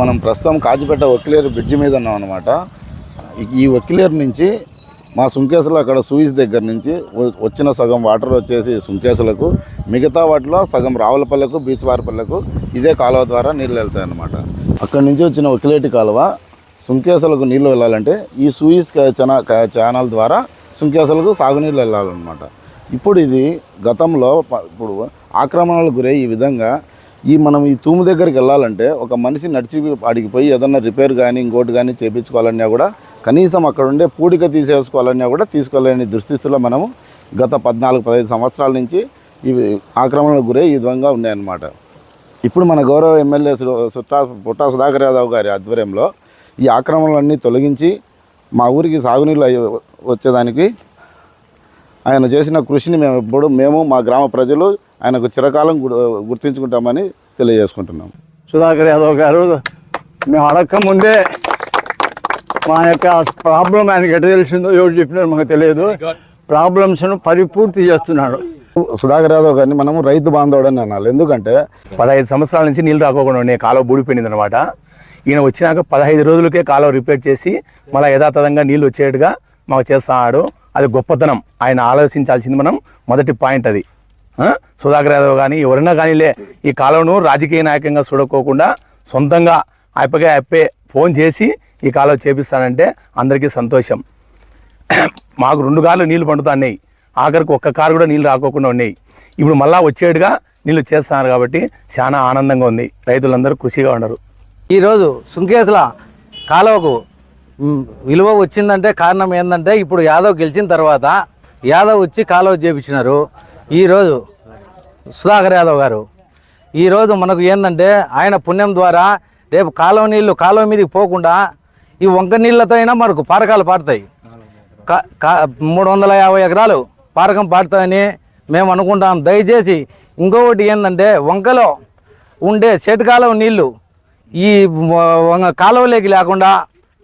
మనం ప్రస్తుతం కాజిపేట వక్కిలేరు బ్రిడ్జి మీద ఉన్నాం అనమాట ఈ వక్కిలేరు నుంచి మా సుంకేసులు అక్కడ సూయిస్ దగ్గర నుంచి వచ్చిన సగం వాటర్ వచ్చేసి సుంకేసులకు మిగతా వాటిలో సగం రావులపల్లెకు బీచ్వారిపల్లెకు ఇదే కాలువ ద్వారా నీళ్ళు వెళ్తాయి అన్నమాట. అక్కడి నుంచి వచ్చిన ఒకలేటి కాలువ సుంకేసులకు నీళ్ళు వెళ్ళాలంటే ఈ సూయిస్ క- ఛానల్ ద్వారా సుంకేసులకు సాగునీళ్ళు వెళ్ళాలన్నమాట. ఇప్పుడు ఇది గతంలో ప- ఇప్పుడు ఆక్రమణలకు గురై ఈ విధంగా ఈ మనం ఈ తూము దగ్గరికి వెళ్ళాలంటే ఒక మనిషి నడిచి అడిగి పోయి ఏదన్నా రిపేర్ కానీ ఇంకోటి కానీ చేయించుకోవాలన్నా కూడా కనీసం అక్కడ ఉండే పూడిక తీసేసుకోవాలన్నా కూడా తీసుకోలేని దుస్థితిలో మనము గత పద్నాలుగు పదహైదు సంవత్సరాల నుంచి ఇవి ఆక్రమణలకు గురై ఈ విధంగా ఉన్నాయన్నమాట. ఇప్పుడు మన గౌరవ ఎమ్మెల్యే సుట్టా పుట్టా సుధాకర్ యాదవ్ గారి ఆధ్వర్యంలో ఈ ఆక్రమణలన్నీ తొలగించి మా ఊరికి సాగునీళ్ళు అయ్యే- వచ్చేదానికి ఆయన చేసిన కృషిని మేము ఎప్పుడు మేము మా గ్రామ ప్రజలు ఆయనకు చిరకాలం గు- గుర్తించుకుంటామని తెలియజేసుకుంటున్నాం. సుధాకర్ యాదవ్ గారు మేము అడక్క ముందే మా యొక్క ప్రాబ్లం ఆయనకి ఎట్ట తెలిసిందో ఎవరు చెప్పినారో మాకు తెలియదు. ప్రాబ్లమ్స్ను పరిపూర్తి చేస్తున్నాడు. సుధాకర్ యాదవ్ గారిని మనము రైతు బాంధవుడు అని అనాలి. ఎందుకంటే పదహైదు సంవత్సరాల నుంచి నీళ్ళు రాకోకుండా ఉండే కాలువ బూడిపోయింది అనమాట ఈయన వచ్చినాక పదహైదు రోజులకే కాలువ రిపేర్ చేసి మళ్ళీ యథాతథంగా నీళ్ళు వచ్చేట్టుగా మాకు చేస్తున్నాడు. అది గొప్పతనం. ఆయన ఆలోచించాల్సింది మనం మొదటి పాయింట్ అది? సుధాకర్ యాదవ్ కానీ ఎవరైనా కానీ లే ఈ కాలువను రాజకీయ నాయకంగా చూడకోకుండా సొంతంగా అయిపోయి అప్పే ఫోన్ చేసి ఈ కాలువ చేపిస్తానంటే అందరికీ సంతోషం. మాకు రెండు కార్లు నీళ్ళు పండుతున్నాయి. ఆఖరికి ఒక్క కారు కూడా నీళ్ళు రాకోకుండా ఉన్నాయి. ఇప్పుడు మళ్ళా వచ్చేట్టుగా నీళ్ళు చేస్తున్నారు కాబట్టి చాలా ఆనందంగా ఉంది. రైతులందరూ ఖుషిగా ఉన్నారు. ఈరోజు సుంకేసుల కాలువకు విలువ వచ్చిందంటే కారణం ఏంటంటే ఇప్పుడు యాదవ్ గెలిచిన తర్వాత యాదవ్ వచ్చి కాలువ చేపించినారు. ఈరోజు సుధాకర్ యాదవ్ గారు. ఈరోజు మనకు ఏంటంటే ఆయన పుణ్యం ద్వారా రేపు కాలువ నీళ్ళు కాలువ మీదకి పోకుండా ఈ వంక నీళ్ళతో అయినా మనకు పారకాలు పాడతాయి కా- కా- మూడు వందల యాభై ఎకరాలు పారకం పాడుతాయని మేము అనుకుంటాం. దయచేసి ఇంకొకటి ఏంటంటే వంకలో ఉండే చెట్టు కాలువ నీళ్ళు ఈ వంగ- కాలువలోకి లేకుండా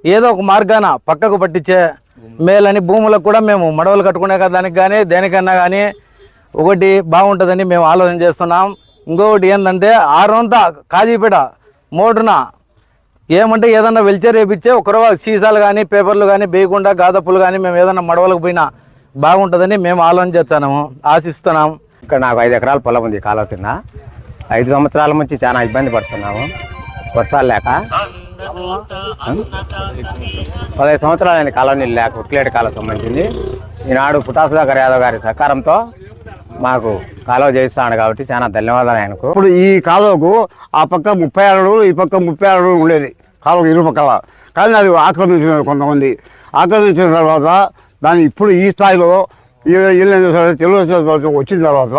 ఏదో ఒక మార్గాన పక్కకు పట్టించే మేలని భూములకు కూడా మేము మడవలు కట్టుకునే దానికి కానీ దేనికన్నా కానీ ఒకటి బాగుంటుందని మేము ఆలోచన చేస్తున్నాం. ఇంకొకటి ఏంటంటే ఆరంతా కాజీపేట మోటున ఏమంటే ఏదన్నా వెల్చర్ వేపించే ఒకరో సీసాలు కానీ పేపర్లు కానీ వేయకుండా గాదప్పులు కానీ మేము ఏదన్నా మడవలకు పోయినా బాగుంటుందని మేము ఆలోచన చేస్తున్నాము ఆశిస్తున్నాం. ఇక్కడ నాకు ఐదు ఎకరాల పొలం ఉంది కాలువ కింద. ఐదు సంవత్సరాల నుంచి చాలా ఇబ్బంది పడుతున్నాము వర్షాలు లేక. పదహైదు సంవత్సరాలు అయింది కాలువ నీళ్ళు లేక ఉట్లేటి కాలువ సంబంధించింది. ఈనాడు పుటాసుధాకర్ యాదవ్ గారి సహకారంతో మాకు కాలువ చేయిస్తాడు కాబట్టి చాలా ధన్యవాదాలు ఆయనకు. ఇప్పుడు ఈ కాలువకు ఆ పక్క ముప్పై ఆరు ఈ పక్క ముప్పై ఆరు ఉండేది. కాలువ ఇరు పక్కల. కానీ అది ఆక్రమించినారు కొంతమంది. ఆక్రమించిన తర్వాత దాన్ని ఇప్పుడు ఈ స్థాయిలో తెలుగుదేశం ప్రభుత్వం వచ్చిన తర్వాత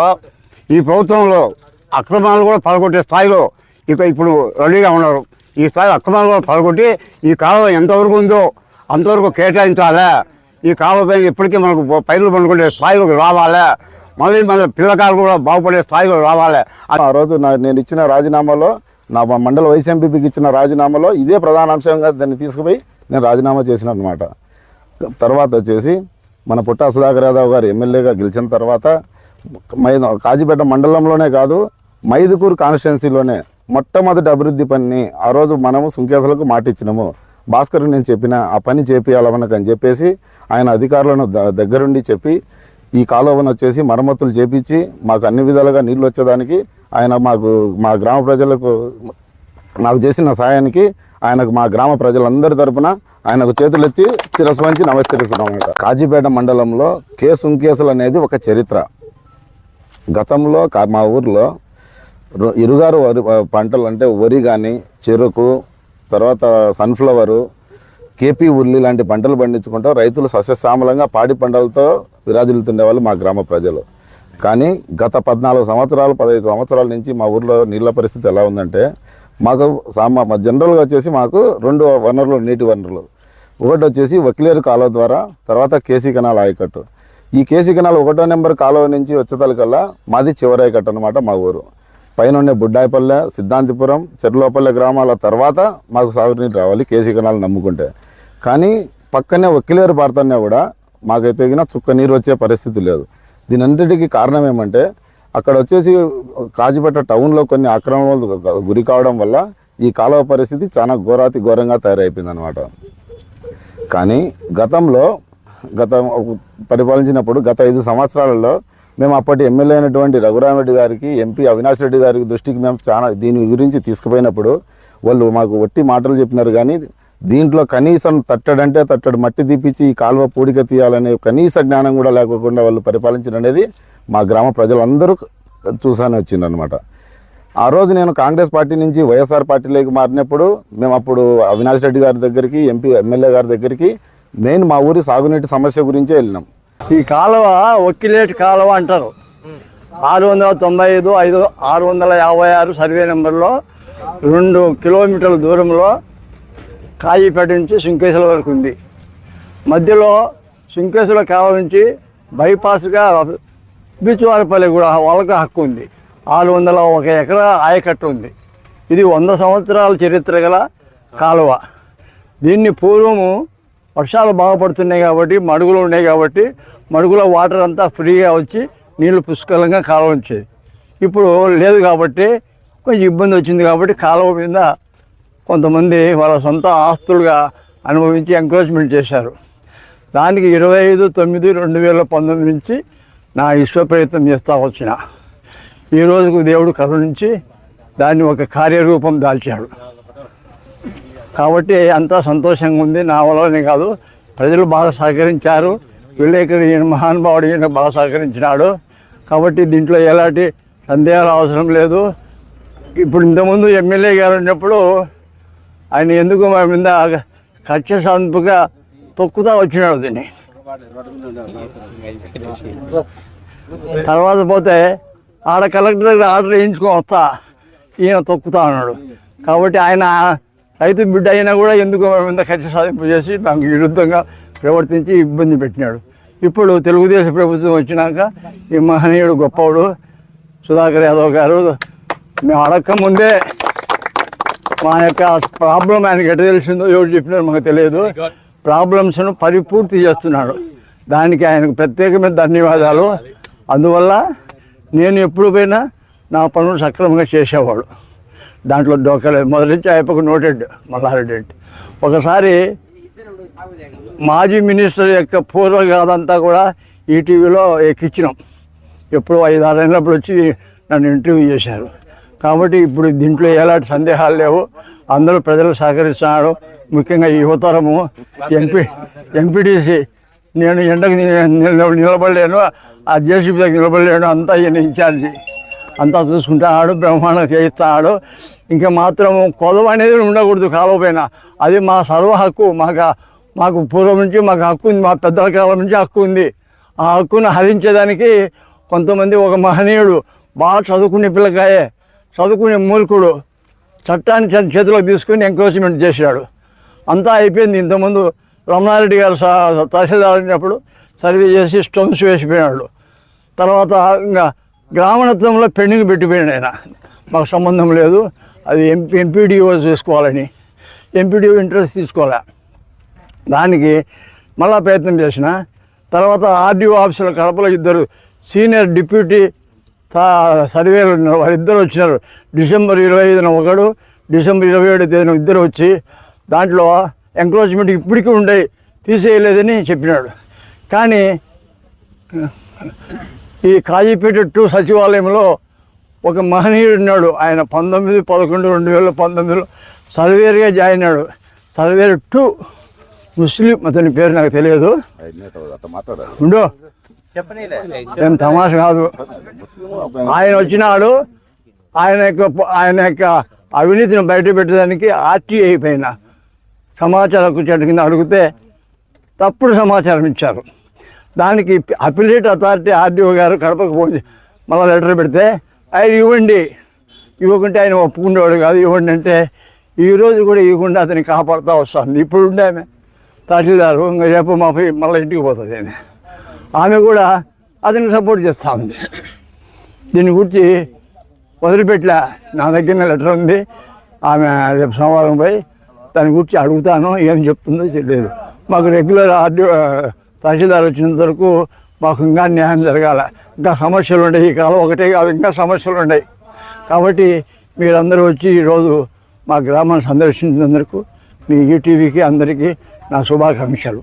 ఈ ప్రభుత్వంలో అక్రమాలు కూడా పడగొట్టే స్థాయిలో ఇక ఇప్పుడు రెడీగా ఉన్నారు. ఈ స్థాయిలో అక్రమాలు కూడా పడగొట్టి ఈ కాలువ ఎంతవరకు ఉందో అంతవరకు కేటాయించాలా? ఈ కాలువ పైన ఇప్పటికీ మనకు పైరులు పండుకునే స్థాయిలోకి రావాలా? మళ్ళీ మన పిల్లకాయలు కూడా బాగుపడే స్థాయిలో రావాలి. ఆ రోజు నా నేను ఇచ్చిన రాజీనామాలో నా మండల వైస్ ఎంపీపీకి ఇచ్చిన రాజీనామాలో ఇదే ప్రధాన అంశంగా దాన్ని తీసుకుపోయి నేను రాజీనామా చేసిన అనమాట తర్వాత వచ్చేసి మన పుట్టా సుధాకర్ యాదవ్ గారు ఎమ్మెల్యేగా గెలిచిన తర్వాత మై కాజీపేట మండలంలోనే కాదు మైదుకూరు కాన్స్టిట్యున్సీలోనే మొట్టమొదటి అభివృద్ధి పనిని ఆ రోజు మనము సుంకేసులకు మాట ఇచ్చినాము భాస్కర్ నేను చెప్పిన ఆ పని చేపియాలవనకు అని చెప్పేసి ఆయన అధికారులను ద- దగ్గరుండి చెప్పి ఈ కాలువను వచ్చేసి మరమ్మతులు చేపించి మాకు అన్ని విధాలుగా నీళ్ళు వచ్చేదానికి ఆయన మాకు మా గ్రామ ప్రజలకు నాకు చేసిన సాయానికి ఆయనకు మా గ్రామ ప్రజలందరి తరపున ఆయనకు చేతులెత్తి శిరస్సు వంచి నమస్కరిస్తున్నాం కాజీపేట మండలంలో కే సుంకేసులు అనేది ఒక చరిత్ర. గతంలో కా- మా ఊర్లో ఇరుగారు వరి పంటలు అంటే వరి కానీ చెరుకు తర్వాత సన్ఫ్లవరు కేపీ ఉల్లి లాంటి పంటలు పండించుకుంటూ రైతులు సస్యశ్యామలంగా పాడి పంటలతో విరాజిల్లుతుండేవాళ్ళు మా గ్రామ ప్రజలు. కానీ గత పద్నాలుగు సంవత్సరాలు పదహైదు సంవత్సరాల నుంచి మా ఊర్లో నీళ్ళ పరిస్థితి ఎలా ఉందంటే మాకు సామా మా జనరల్గా వచ్చేసి మాకు రెండు వనరులు నీటి వనరులు. ఒకటి వచ్చేసి వకిలేరు కాలువ ద్వారా తర్వాత కేసీ కెనాల్ ఆయకట్టు. ఈ కేసీ కెనాల్ ఒకటో నెంబర్ కాలువ నుంచి వచ్చేతలకల్లా మాది చివరి ఆయకట్టు అనమాట మా ఊరు. పైన ఉండే బుడ్డాయిపల్లె సిద్ధాంతిపురం చెర్లోపల్లె గ్రామాల తర్వాత మాకు సాగునీరు రావాలి కేసీ కెనాల్ నమ్ముకుంటే. కానీ పక్కనే వక్కిలేరు పాడుతున్నా కూడా మాకైతే గిన చుక్క నీరు వచ్చే పరిస్థితి లేదు. దీని అంతటికి కారణం ఏమంటే అక్కడ వచ్చేసి కాజిపేట టౌన్లో కొన్ని అక్రమాలు గురి కావడం వల్ల ఈ కాలువ పరిస్థితి చాలా ఘోరాతి ఘోరంగా తయారైపోయింది అనమాట కానీ గతంలో గత పరిపాలించినప్పుడు గత ఐదు సంవత్సరాలలో మేము అప్పటి ఎమ్మెల్యే అయినటువంటి రఘురామరెడ్డి గారికి ఎంపీ అవినాష్ రెడ్డి గారికి దృష్టికి మేము చాలా దీని గురించి తీసుకుపోయినప్పుడు వాళ్ళు మాకు వట్టి మాటలు చెప్పినారు. కానీ దీంట్లో కనీసం తట్టడంటే తట్టడు మట్టి తీపిచ్చి ఈ కాలువ పూడిక తీయాలనే కనీస జ్ఞానం కూడా లేకోకుండా వాళ్ళు పరిపాలించడం అనేది మా గ్రామ ప్రజలందరూ చూసానే వచ్చిందనమాట ఆ రోజు నేను కాంగ్రెస్ పార్టీ నుంచి వైఎస్ఆర్ పార్టీలోకి మారినప్పుడు మేము అప్పుడు అవినాష్ రెడ్డి గారి దగ్గరికి ఎంపీ ఎమ్మెల్యే గారి దగ్గరికి మెయిన్ మా ఊరి సాగునీటి సమస్య గురించే వెళ్ళినాం. ఈ కాలువ ఒక్కిలేటి కాలువ అంటారు. ఆరు వందల తొంభై ఐదు ఐదు ఆరు వందల యాభై ఆరు సర్వే నెంబర్లో రెండు కిలోమీటర్ల దూరంలో కాజీపేట నుంచి సుంకేశ్వర వరకు ఉంది. మధ్యలో శృంకేశ్వర కాలం నుంచి బైపాస్గా బీచ్వారపల్లి కూడా వాళ్ళకి హక్కు ఉంది. ఆరు వందల ఒక ఎకరా ఆయకట్టు ఉంది. ఇది వంద సంవత్సరాల చరిత్ర గల కాలువ. దీన్ని పూర్వము వర్షాలు బాగుపడుతున్నాయి కాబట్టి మడుగులు ఉన్నాయి కాబట్టి మడుగులో వాటర్ అంతా ఫ్రీగా వచ్చి నీళ్ళు పుష్కలంగా కాలువ వచ్చేది ఇప్పుడు లేదు కాబట్టి కొంచెం ఇబ్బంది వచ్చింది కాబట్టి కాలువ మీద కొంతమంది వాళ్ళ సొంత ఆస్తులుగా అనుభవించి ఎంకరేజ్మెంట్ చేశారు. దానికి ఇరవై ఐదు తొమ్మిది రెండు వేల పంతొమ్మిది నుంచి నా విశ్వ ప్రయత్నం చేస్తూ వచ్చిన. ఈ రోజుకు దేవుడు కరుణించి దాన్ని ఒక కార్యరూపం దాల్చాడు. కాబట్టి అంతా సంతోషంగా ఉంది. నా వల్లనే కాదు ప్రజలు బాగా సహకరించారు. విలేకరి ఈయన మహానుభావుడు ఈయన బాగా సహకరించినాడు. కాబట్టి దీంట్లో ఎలాంటి సందేహాలు అవసరం లేదు. ఇప్పుడు ఇంతకుముందు ఎమ్మెల్యే గారు ఉన్నప్పుడు ఆయన ఎందుకు మా మీద కక్ష సాధింపుగా తొక్కుతా వచ్చినాడు దీన్ని. తర్వాత పోతే ఆడ కలెక్టర్ దగ్గర ఆర్డర్ వేయించుకొని వస్తా. ఈయన తొక్కుతా ఉన్నాడు కాబట్టి ఆయన రైతు బిడ్డ అయినా కూడా ఎందుకు మా మీద కక్ష సాధింపు చేసి నాకు విరుద్ధంగా ప్రవర్తించి ఇబ్బంది పెట్టినాడు. ఇప్పుడు తెలుగుదేశం ప్రభుత్వం వచ్చినాక ఈ మహనీయుడు గొప్పవాడు సుధాకర్ యాదవ్ గారు. మేము అడక్క ముందే మా యొక్క ప్రాబ్లం ఆయనకి ఎట్ట తెలిసిందో ఎవరు చెప్పినారో మాకు తెలియదు. ప్రాబ్లమ్స్ను పరిపూర్తి చేస్తున్నాడు. దానికి ఆయనకు ప్రత్యేకమైన ధన్యవాదాలు. అందువల్ల నేను ఎప్పుడు పోయినా నా పనులు సక్రమంగా చేసేవాడు. దాంట్లో డోకలేదు మొదటి నుంచి అయిపోక నోటెడ్ మల్లారెడ్డి అంటే ఒకసారి మాజీ మినిస్టర్ యొక్క పూర్వగాథంతా కూడా ఈటీవీలో ఎక్కించినాం. ఎప్పుడు ఐదు ఆరు అయినప్పుడు వచ్చి నన్ను ఇంటర్వ్యూ చేశారు. కాబట్టి ఇప్పుడు దీంట్లో ఎలాంటి సందేహాలు లేవు. అందరూ ప్రజలు సహకరిస్తున్నారు. ముఖ్యంగా యువతరము ఎంపీ ఎంపీటీసీ. నేను ఎండకు నిలబడలేను. ఆ జేసీబీ దగ్గర నిలబడలేను. అంతా ఈయన ఇన్ఛార్జి. అంతా చూసుకుంటాడు బ్రహ్మాండం చేయిస్తాడు ఇంకా మాత్రం కొదవ అనేది ఉండకూడదు కాలువ అది మా సర్వ హక్కు. మాకు మాకు పూర్వం నుంచి మాకు హక్కు ఉంది. మా పెద్దల కాలం నుంచి హక్కు ఉంది. ఆ హక్కును హరించేదానికి కొంతమంది ఒక మహనీయుడు బాగా చదువుకునే పిల్లకాయే. చదువుకునే మూర్ఖుడు చట్టాన్ని తన చేతిలో తీసుకుని ఎంకరేజ్మెంట్ చేశాడు. అంతా అయిపోయింది. ఇంతకుముందు రమణారెడ్డి గారు తహసీల్దార్ అయినప్పుడు సర్వే చేసి స్టోన్స్ వేసిపోయినాడు. తర్వాత ఇంకా గ్రామణత్వంలో పెండింగ్ పెట్టిపోయాడు ఆయన. మాకు సంబంధం లేదు. అది ఎంపీ ఎంపీడీఓ చూసుకోవాలని. ఎంపీడీఓ ఇంట్రెస్ట్ తీసుకోలే దానికి మళ్ళా ప్రయత్నం చేసిన. తర్వాత ఆర్డీఓ ఆఫీసులో కడపలో ఇద్దరు సీనియర్ డిప్యూటీ సర్వేలు వారిద్దరు వచ్చినారు. డిసెంబర్ ఇరవై ఐదున ఒకడు డిసెంబర్ ఇరవై ఏడు తేదీన ఇద్దరు వచ్చి దాంట్లో ఎంక్రోచ్మెంట్ ఇప్పటికీ ఉండే తీసేయలేదని చెప్పినాడు. కానీ ఈ కాజీపేట టూ సచివాలయంలో ఒక మహనీయుడు ఉన్నాడు. ఆయన పంతొమ్మిది పదకొండు రెండు వేల పంతొమ్మిదిలో సర్వేర్గా జాయిన్ అయ్యాడు. సర్వేర్ టూ ముస్లిం అతని పేరు నాకు తెలియదు. ఉండు. ఏం తమాష కాదు. ఆయన వచ్చినాడు ఆయన యొక్క ఆయన యొక్క అవినీతిని బయట పెట్టడానికి ఆర్టీఐ పైన సమాచార హక్కు కింద అడిగితే తప్పుడు సమాచారం ఇచ్చారు. దానికి అపిలేట్ అథారిటీ ఆర్డీఓ గారు కడపకు ఫోన్ మళ్ళీ లెటర్ పెడితే ఆయన ఇవ్వండి ఇవ్వకుంటే ఆయన ఒప్పుకునేవాడు కాదు ఇవ్వండి అంటే ఈరోజు కూడా ఇవ్వకుండా అతన్ని కాపాడుతూ వస్తాను ఇప్పుడు ఉండే ఆమె తహసీల్దారు ఇంకా రేపు మా మళ్ళీ ఇంటికి పోతుంది ఆమె ఆమె కూడా అతనికి సపోర్ట్ చేస్తూ ఉంది. దీని గురించి వదిలిపెట్టలే నా దగ్గర లెటర్ ఉంది. ఆమె రేపు సోమవారం పోయి దాని గురించి అడుగుతాను ఏం చెప్తుందో తెలియదు. మాకు రెగ్యులర్ ఆర్డీ తహసీల్దార్ వచ్చినంత వరకు మాకు ఇంకా న్యాయం జరగాల. ఇంకా సమస్యలు ఉన్నాయి ఈ కాలం ఒకటే కాదు ఇంకా సమస్యలు ఉన్నాయి కాబట్టి మీరందరూ వచ్చి ఈరోజు మా గ్రామాన్ని సందర్శించినందుకు మీ ఈటీవీకి అందరికీ నా శుభాకాంక్షలు.